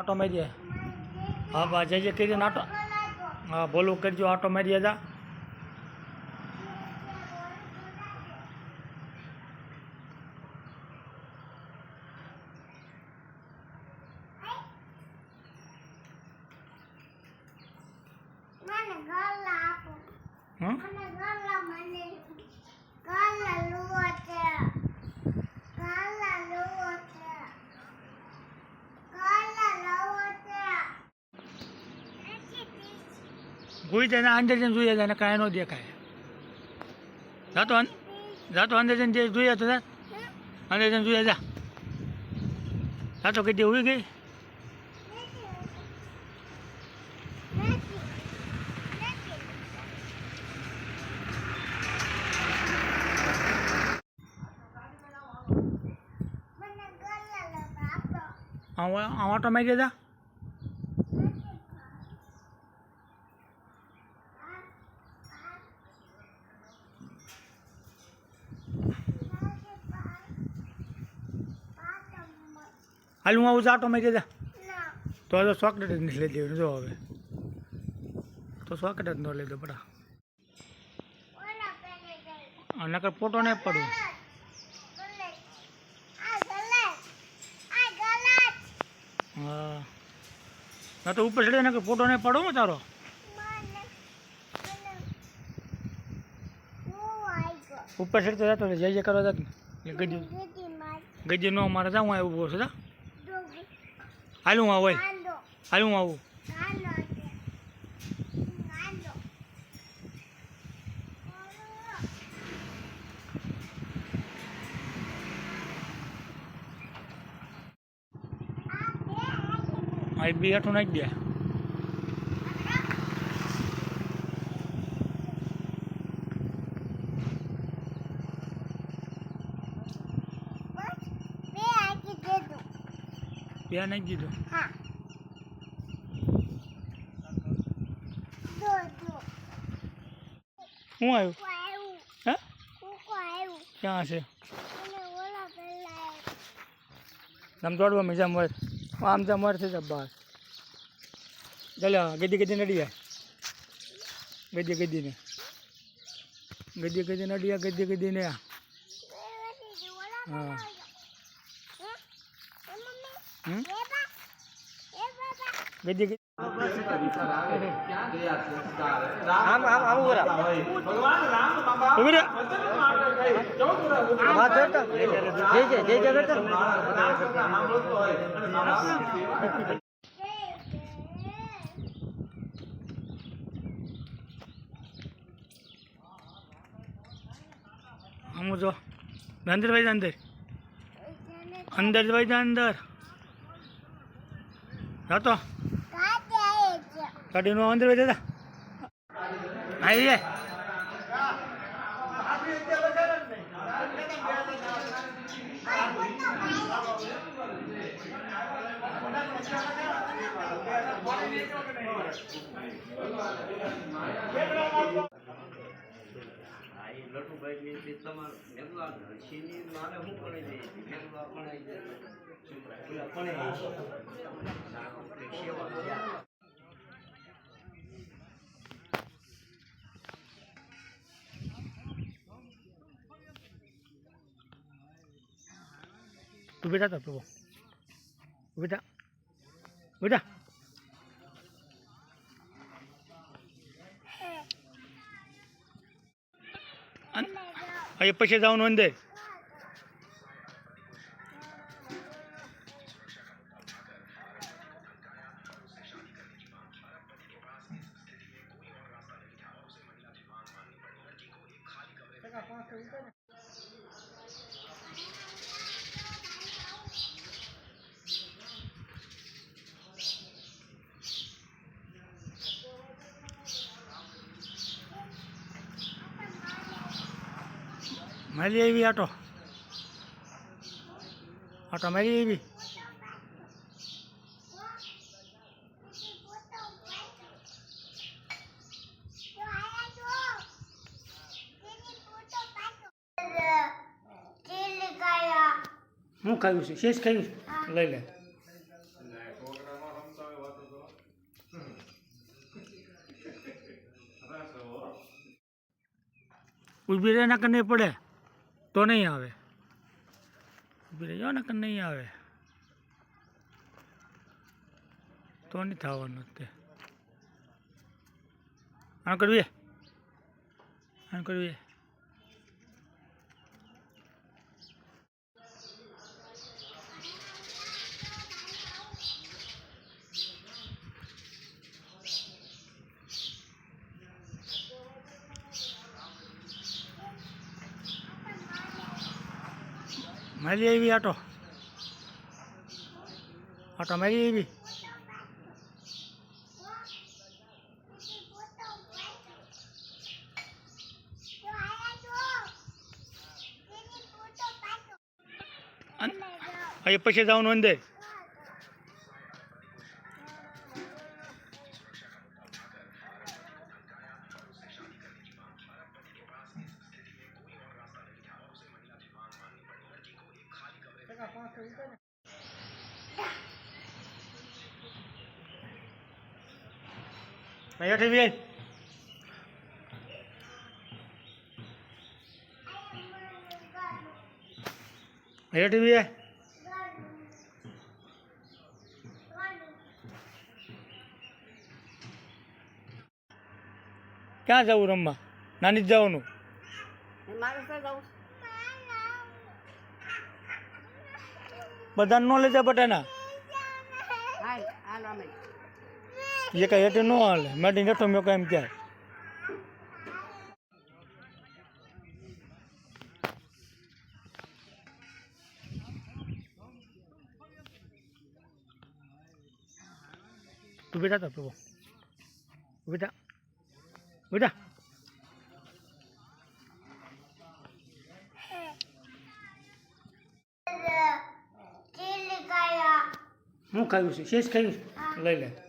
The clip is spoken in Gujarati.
આટો મારીએ હા બા જય જય કરીને આટો હા ભોલું કરજો આટો મારીએ જા ભૂઈ જાય અંદર જઈને જોઈએ જાય કાંઈ ન દેખાય. જાતો જાતો અંદર જઈને જે જોઈએ તો અંદર જઈને જોઈએ જા. જાતો દે ઉઈ ગઈ? આવા આવા લો આપો આ આ આટો મારીએ જા હાલ હું આવું છું મારી જા તો હવે ચોકલેટ જ નથી લઈ દેવું જો હવે. તો ચોકલેટ જ ન લઈ દો પડા નકર ફોટો નહીં પડું. હા. ના તો ઉપર ચડે નકર ફોટો નહીં પડો તારો. ઉપર ચડતો જતો જય જય કરવા જાત ને ગજી ગજી નો મારે જાઉં આ ઊભો છે હાલ હું આવું હાલ. હું આવું. બી હેઠું નાખી દે. બે આપી દીધું હા. જો આવ્યું? હે ક્યાં છે આમ દોડવા મજા મર આમ તો મર છે બહાર ચાલો ગદી ગદી નડી જાય ગદી ગદીને. ગદી ગદી નડી ગદી ગદીને હા. હે એ મમ્મી હમ એ બા એ બાબા ગદી ગદી આમ આમ આમ બોરા ઊભી રહે. હા જોતા જય જય જય જય કરતા આમ જો અંદર ભાઈ અંદર અંદર ભાઈ અંદર જાતો. કાતે આવે છે ગાડીનો અંદર ભાઈ દાદા આવી જાય તું બેટા તો તું બેટા બેટા અહીં પછી જવાનું અંદર મારી આવી આટો. આટો મારી આવી. હું ખાયું છે? શેષ ખાયું છે? લઈ લે. ઊભી રહે ના નહીં પડે તો નહીં આવે. ઊભી રહી ના નહીં આવે. તો નહીં થવાનું તે. આણ કરવી. આણ કરવી. મારી આવી આટો. આટો મારી આવી. પછી જવાનું અંદર. અહીંયા ટીવી અહીંયા ટીવી ક્યાં જવું રમવા નાની જ જવાનું મારે શું જવું બધાને ન લેતા બટાના હાલ હાલ અમે એ કાંઈ હેઠે ન હાલે માટી નેઠો મેં કાંઈ એમ ક્યાંય તું બેટા તો પ્રભુ બેટા બેટા હું ખાયું છે? શેષ ખાયું છે? લઈ લે.